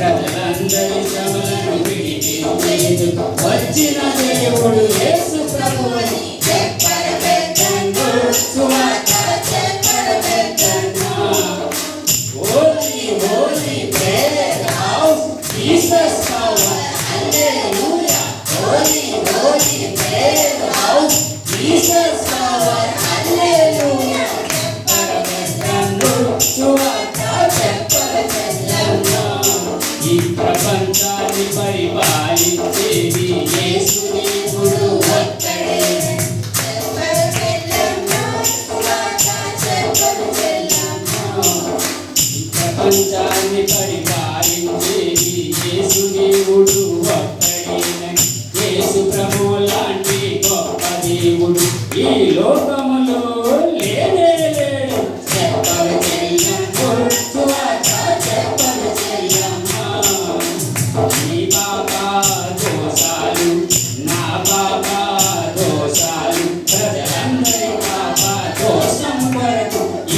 Jesus, our Jesus, our ప్రపంచాన్ని పరిపాలించేది యేసు దేవుడు ఒక్కడే ప్రపంచాన్ని పరిపాలించేది యేసు దేవుడు యేసు ప్రభు లాంటి గొప్ప దేవుడు. ఈ లోకం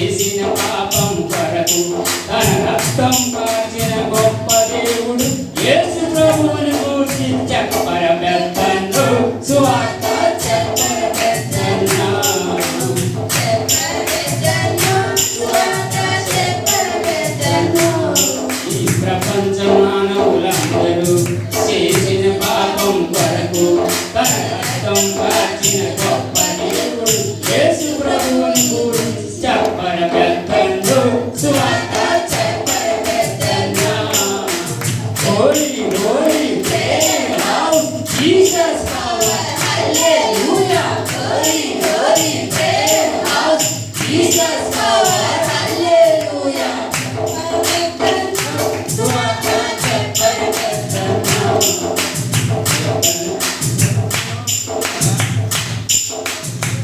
ఏసయ్యను కొరడాలతో కొట్టారని చెప్పలు చెల్లమ్మ గొప్ప దేవుడు యేసు ప్రభువుని రక్తం కాచిన గొప్ప దేవుడు యేసు ప్రభువుని గురించి చెప్పర